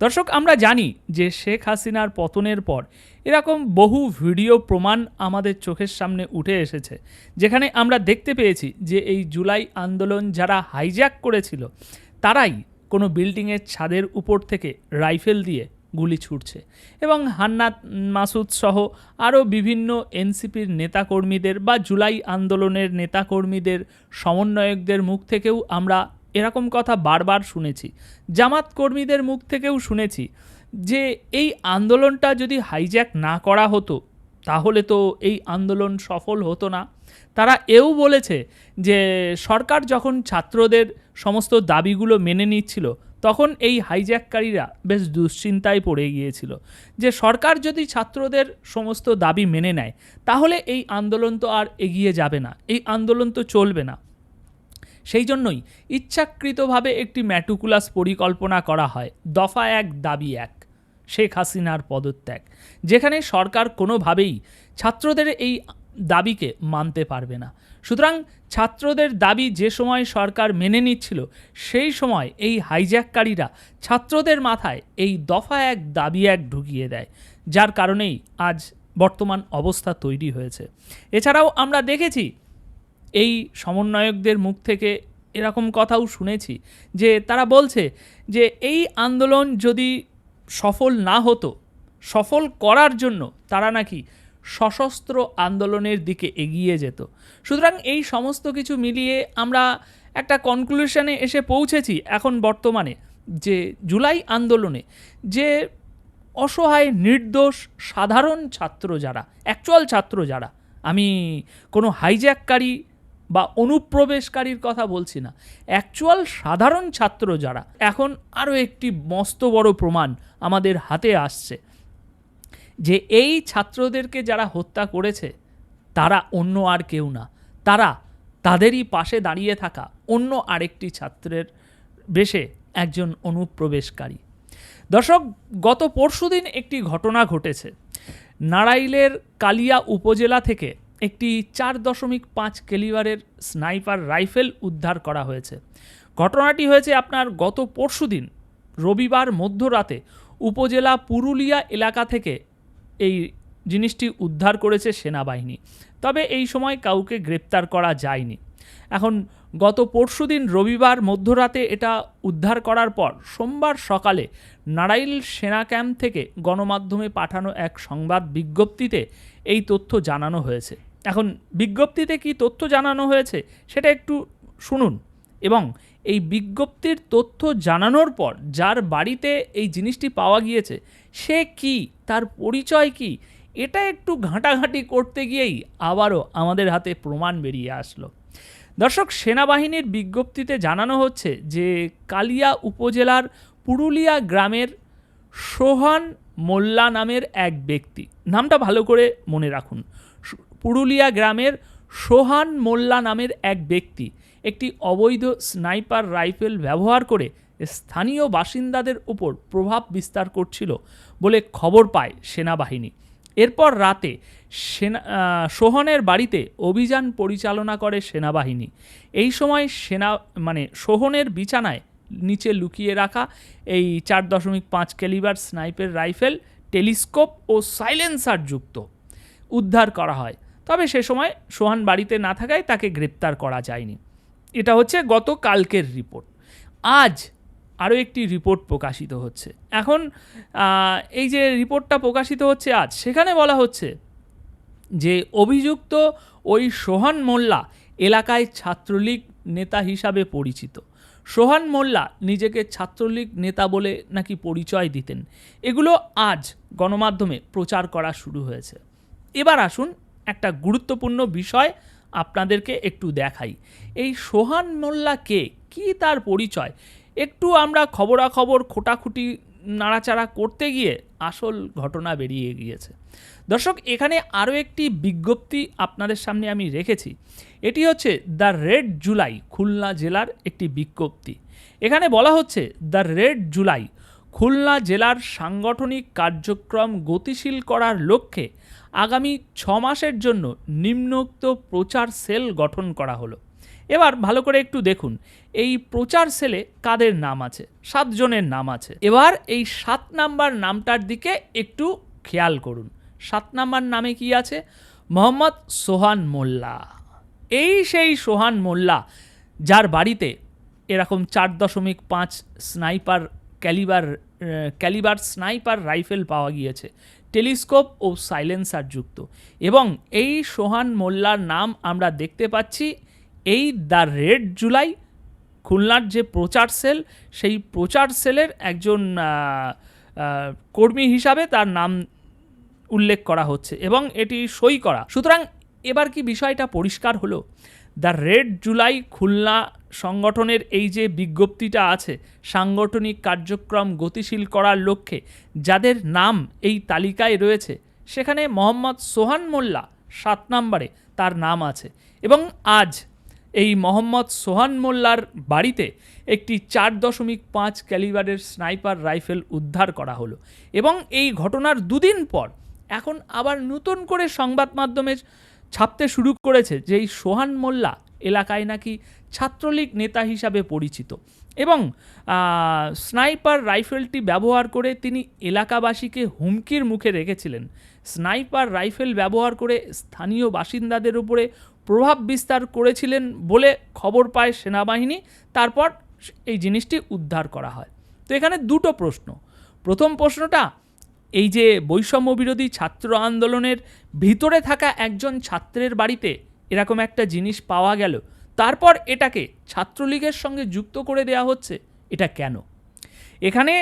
দর্শক, আমরা জানি যে শেখ হাসিনার পতনের পর এরকম বহু ভিডিও প্রমাণ আমাদের চোখের সামনে উঠে এসেছে, যেখানে আমরা দেখতে পেয়েছি যে এই জুলাই আন্দোলন যারা হাইজ্যাক করেছিল, তারাই কোনো বিল্ডিংয়ের ছাদের উপর থেকে রাইফেল দিয়ে গুলি ছুটছে এবং হান্নাত মাসুদ সহ আরও বিভিন্ন এনসিপির নেতাকর্মীদের বা জুলাই আন্দোলনের নেতাকর্মীদের সমন্বয়কদের মুখ থেকেও আমরা এরকম কথা বারবার শুনেছি। জামাত কর্মীদের মুখ থেকেও শুনেছি যে এই আন্দোলনটা যদি হাইজ্যাক না করা হতো, তাহলে তো এই আন্দোলন সফল হতো না। তারা এও বলেছে যে সরকার যখন ছাত্রদের সমস্ত দাবিগুলো মেনে নিচ্ছিল, তখন এই হাইজ্যাককারীরা বেশ দুশ্চিন্তায় পড়ে গিয়েছিল। যে সরকার যদি ছাত্রদের সমস্ত দাবি মেনে নেয়, তাহলে এই আন্দোলন তো আর এগিয়ে যাবে না, এই আন্দোলন তো চলবে না। সেই জন্যই ইচ্ছাকৃতভাবে একটি ম্যাটুকুলাস পরিকল্পনা করা হয়, দফা এক, দাবি এক, শেখ হাসিনার পদত্যাগ, যেখানে সরকার কোনোভাবেই ছাত্রদের এই দাবিকে মানতে পারবে না। সুতরাং ছাত্রদের দাবি যে সময় সরকার মেনে নিচ্ছিল, সেই সময় এই হাইজ্যাককারীরা ছাত্রদের মাথায় এই দফা এক, দাবি এক ঢুকিয়ে দেয়, যার কারণেই আজ বর্তমান অবস্থা তৈরি হয়েছে। এছাড়াও আমরা দেখেছি এই সমন্বয়কদের মুখ থেকে এরকম কথাও শুনেছি যে তারা বলছে যে এই আন্দোলন যদি সফল না হতো, সফল করার জন্য তারা নাকি সশস্ত্র আন্দোলনের দিকে এগিয়ে যেত। সুতরাং এই সমস্ত কিছু মিলিয়ে আমরা একটা কনক্লুশনে এসে পৌঁছেছি এখন বর্তমানে যে জুলাই আন্দোলনে যে অসহায়, নির্দোষ, সাধারণ ছাত্র যারা অ্যাকচুয়াল ছাত্র যারা, আমি কোনো হাইজ্যাককারী বা অনুপ্রবেশকারীর কথা বলছি না। অ্যাকচুয়াল সাধারণ ছাত্র যারা, এখন আরও একটি মস্ত বড় প্রমাণ আমাদের হাতে আসছে। যে এই ছাত্রদেরকে যারা হত্যা করেছে, তারা অন্য আর কেউ না। তারা তাদেরই পাশে দাঁড়িয়ে থাকা অন্য আরেকটি ছাত্রের বেশে একজন অনুপ্রবেশকারী। দর্শক, গত পরশুদিন একটি ঘটনা ঘটেছে। নাড়াইলের কালিয়া উপজেলা থেকে একটি চার দশমিক পাঁচ কেলিবারের স্নাইপার রাইফেল উদ্ধার করা হয়েছে। ঘটনাটি হয়েছে আপনার গত পরশুদিন রবিবার মধ্যরাতে উপজেলা পুরুলিয়া এলাকা থেকে এই জিনিসটি উদ্ধার করেছে সেনাবাহিনী। তবে এই সময় কাউকে গ্রেপ্তার করা যায়নি। এখন গত পরশুদিন রবিবার মধ্যরাতে এটা উদ্ধার করার পর সোমবার সকালে নারাইল সেনা ক্যাম্প থেকে গণমাধ্যমে পাঠানো এক সংবাদ বিজ্ঞপ্তিতে এই তথ্য জানানো হয়েছে। এখন বিজ্ঞপ্তিতে কি তথ্য জানানো হয়েছে সেটা একটু শুনুন এবং এই বিজ্ঞপ্তির তথ্য জানানোর পর যার বাড়িতে এই জিনিসটি পাওয়া গিয়েছে, সে কি, তার পরিচয় কি, এটা একটু ঘাঁটাঘাঁটি করতে গিয়েই আবারও আমাদের হাতে প্রমাণ বেরিয়ে আসলো। দর্শক, সেনাবাহিনীর বিজ্ঞপ্তিতে জানানো হচ্ছে যে কালিয়া উপজেলার পুরুলিয়া গ্রামের সোহান মোল্লা নামের এক ব্যক্তি। নামটা ভালো করে মনে রাখুন। পুরুলিয়া গ্রামের সোহান মোল্লা নামের এক ব্যক্তি একটি অবৈধ স্নাইপার রাইফেল ব্যবহার করে স্থানীয় বাসিন্দাদের উপর প্রভাব বিস্তার করছিল বলে খবর পায় সেনাবাহিনী। এরপর রাতে সেনা সোহনের বাড়িতে অভিযান পরিচালনা করে সেনাবাহিনী। এই সময় সেনা মানে সোহনের বিছানায় নিচে লুকিয়ে রাখা এই চার দশমিক পাঁচ ক্যালিবার স্নাইপের রাইফেল, টেলিস্কোপ ও সাইলেন্সার যুক্ত। উদ্ধার করা হয়। তবে সে সময় সোহান বাড়িতে না থাকায় তাকে গ্রেপ্তার করা যায়নি। এটা হচ্ছে গত কালকের রিপোর্ট। আজ আরও একটি রিপোর্ট প্রকাশিত হচ্ছে। এখন এই যে রিপোর্টটা প্রকাশিত হচ্ছে আজ, সেখানে বলা হচ্ছে যে অভিযুক্ত ওই সোহান মোল্লা এলাকায় ছাত্রলীগ নেতা হিসাবে পরিচিত। সোহান মোল্লা নিজেকে ছাত্রলীগ নেতা বলে নাকি পরিচয় দিতেন, এগুলো আজ গণমাধ্যমে প্রচার করা শুরু হয়েছে। এবার আসুন একটা গুরুত্বপূর্ণ বিষয় আপনাদেরকে একটু দেখাই। এই সোহান মোল্লা কে কী তার পরিচয়? একটু আমরা খবরাখবর, খোটাখুটি, নাড়াচাড়া করতে গিয়ে আসল ঘটনা বেরিয়ে গিয়েছে। দর্শক, এখানে আরও একটি বিজ্ঞপ্তি আপনাদের সামনে আমি রেখেছি। এটি হচ্ছে দ্য রেড জুলাই, খুলনা জেলার একটি বিজ্ঞপ্তি। এখানে বলা হচ্ছে, দ্য রেড জুলাই, খুলনা জেলার সাংগঠনিক কার্যক্রম গতিশীল করার লক্ষ্যে আগামী ছ মাসের জন্য নিম্নোক্ত প্রচার সেল গঠন করা হলো। এবার ভালো করে একটু দেখুন। এই প্রচার সেলে কাদের নাম আছে? সাতজনের নাম আছে। এবার এই সাত নাম্বার নামটার দিকে একটু খেয়াল করুন। সাত নাম্বার নামে কি আছে? মোহাম্মদ সোহান মোল্লা। এই সেই সোহান মোল্লা, যার বাড়িতে এরকম চার দশমিক পাঁচ sniper calibre calibre sniper rifle পাওয়া গিয়েছে। টেলিস্কোপ ও সাইলেন্সার যুক্ত। এবং এই সোহান মোল্লার নাম আমরা দেখতে পাচ্ছি এই দ্য রেড জুলাই, খুলনার যে প্রচার সেল, সেই প্রচার সেলের একজন কর্মী হিসাবে তার নাম উল্লেখ করা হচ্ছে এবং এটি সই করা। সুতরাং এবার কি বিষয়টা পরিষ্কার হলো? দ্য রেড জুলাই খুলনা সংগঠনের এই যে বিজ্ঞপ্তিটা আছে, সাংগঠনিক কার্যক্রম গতিশীল করার লক্ষ্যে যাদের নাম এই তালিকায় রয়েছে, সেখানে মোহাম্মদ সোহান মোল্লা সাত নম্বরে তার নাম আছে এবং আজ এই মোহাম্মদ সোহান মোল্লার বাড়িতে একটি চার দশমিক পাঁচ ক্যালিবারের স্নাইপার রাইফেল উদ্ধার করা হলো এবং এই ঘটনার দুদিন পর এখন আবার নতুন করে সংবাদ মাধ্যমে ছাপতে শুরু করেছে যে এই সোহান মোল্লা এলাকায় নাকি ছাত্রলীগ নেতা হিসাবে পরিচিত এবং স্নাইপার রাইফেলটি ব্যবহার করে তিনি এলাকাবাসীকে হুমকির মুখে রেখেছিলেন। স্নাইপার রাইফেল ব্যবহার করে স্থানীয় বাসিন্দাদের উপরে প্রভাব বিস্তার করেছিলেন বলে খবর পায় সেনাবাহিনী। তারপর এই জিনিসটি উদ্ধার করা হয়। তো এখানে দুটো প্রশ্ন। প্রথম প্রশ্নটা, এই যে বৈষম্য বিরোধী ছাত্র আন্দোলনের ভিতরে থাকা একজন ছাত্রের বাড়িতে এরকম একটা জিনিস পাওয়া গেল, তারপর এটাকে ছাত্রলীগের সঙ্গে যুক্ত করে দেওয়া হচ্ছে, এটা কেন? এখানে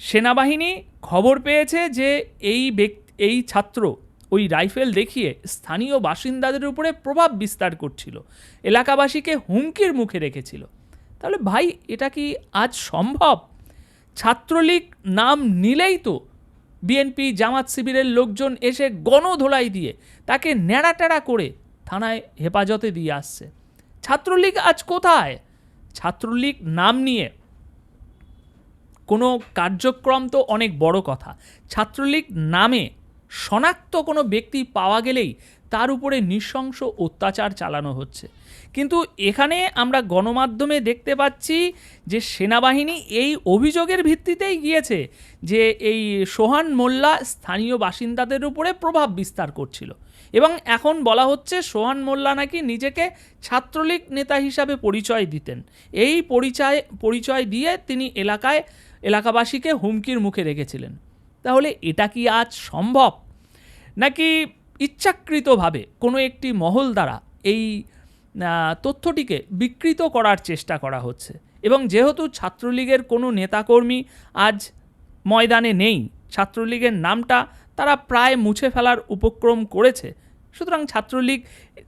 সেনাবাহিনী খবর পেয়েছে যে এই ব্যক্তি, এই ছাত্র ওই রাইফেল দেখিয়ে স্থানীয় বাসিন্দাদের উপরে প্রভাব বিস্তার করছিল। এলাকাবাসীকে হুমকির মুখে রেখেছিল। তাহলে ভাই, এটা কি আজ সম্ভব? ছাত্রলীগ নাম নিলেই তো বিএনপি জামাত শিবিরের লোকজন এসে গণধোলাই দিয়ে তাকে ন্যাড়াটেড়া করে থানায় হেফাজতে দিয়ে আসছে। ছাত্রলীগ আজ কোথায়? ছাত্রলীগ নাম নিয়ে কোনো কার্যক্রম তো অনেক বড় কথা। ছাত্রলীগ নামে শনাক্ত কোনো ব্যক্তি পাওয়া গেলেই তার উপরে নৃশংস অত্যাচার চালানো হচ্ছে। কিন্তু এখানে আমরা গণমাধ্যমে দেখতে পাচ্ছি যে সেনাবাহিনী এই অভিযোগের ভিত্তিতেই গিয়েছে যে এই সোহান মোল্লা স্থানীয় বাসিন্দাদের উপরে প্রভাব বিস্তার করছিল। এবং এখন বলা হচ্ছে সোহান মোল্লা নাকি নিজেকে ছাত্রলীগ নেতা হিসাবে পরিচয় দিতেন। এই পরিচয় পরিচয় দিয়ে তিনি এলাকায়, এলাকাবাসীকে হুমকির মুখে রেখেছিলেন। তাহলে এটা কি আজ সম্ভব? নাকি ইচ্ছাকৃতভাবে কোনো একটি মহল দ্বারা এই তথ্যটিকে বিকৃত করার চেষ্টা করা হচ্ছে? এবং যেহেতু ছাত্রলীগের কোনো নেতাকর্মী আজ ময়দানে নেই, ছাত্রলীগের নামটা তারা প্রায় মুছে ফেলার উপক্রম করেছে, সুতরাং ছাত্রলীগ,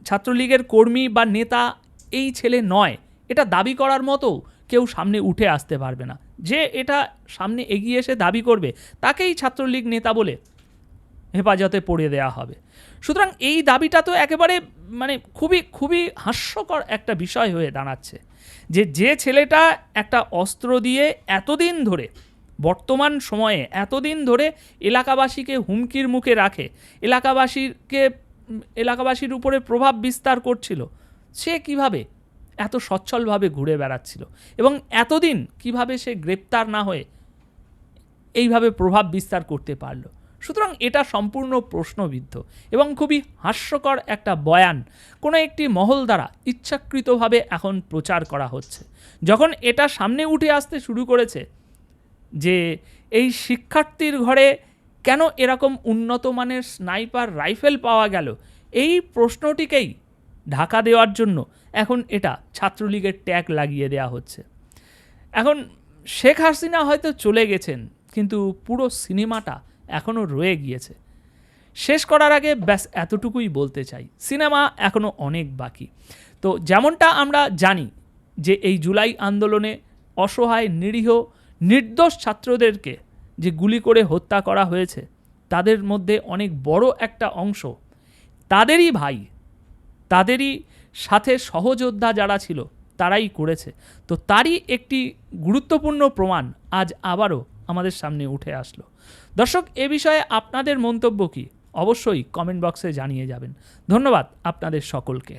ছাত্রলীগের কর্মী বা নেতা এই ছেলে নয়, এটা দাবি করার মতো কেউ সামনে উঠে আসতে পারবে না। যে এটা সামনে এগিয়ে এসে দাবি করবে, তাকেই ছাত্রলীগ নেতা বলে হেফাজতে পড়ে দেওয়া হবে। সুতরাং এই দাবিটা তো একেবারে মানে খুবই খুবই হাস্যকর একটা বিষয় হয়ে দাঁড়াচ্ছে যে যে ছেলেটা একটা অস্ত্র দিয়ে এতদিন ধরে, বর্তমান সময়ে এতদিন ধরে এলাকাবাসীকে হুমকির মুখে রাখে, এলাকাবাসীকে, এলাকাবাসীর উপরে প্রভাব বিস্তার করছিল, সে কীভাবে এত সচ্ছলভাবে ঘুরে বেড়াচ্ছিল। এবং এতদিন কীভাবে সে গ্রেপ্তার না হয়ে এইভাবে প্রভাব বিস্তার করতে পারল। সুতরাং এটা সম্পূর্ণ প্রশ্নবিদ্ধ এবং খুবই হাস্যকর একটা বয়ান কোনো একটি মহল দ্বারা ইচ্ছাকৃতভাবে এখন প্রচার করা হচ্ছে। যখন এটা সামনে উঠে আসতে শুরু করেছে যে এই শিক্ষার্থীর ঘরে কেন এরকম উন্নত মানের স্নাইপার রাইফেল পাওয়া গেল, এই প্রশ্নটিকেই ঢাকা দেওয়ার জন্য এখন এটা ছাত্রলীগের ট্যাগ লাগিয়ে দেওয়া হচ্ছে। এখন শেখ হাসিনা হয়তো চলে গেছেন, কিন্তু পুরো সিনেমাটা এখনও রয়ে গিয়েছে। শেষ করার আগে ব্যাস এতটুকুই বলতে চাই, সিনেমা এখনও অনেক বাকি। তো যেমনটা আমরা জানি যে এই জুলাই আন্দোলনে অসহায়, নিরীহ, নির্দোষ ছাত্রদেরকে যে গুলি করে হত্যা করা হয়েছে, তাদের মধ্যে অনেক বড় একটা অংশ তাদেরই ভাই, তাদেরই সাথে সহযোদ্ধা যারা ছিল, তারাই করেছে। তো তারই একটি গুরুত্বপূর্ণ প্রমাণ আজ আবারও আমাদের সামনে উঠে আসলো। দর্শক, এ বিষয়ে আপনাদের মন্তব্য কি? অবশ্যই কমেন্ট বক্সে জানিয়ে যাবেন। ধন্যবাদ আপনাদের সকলকে।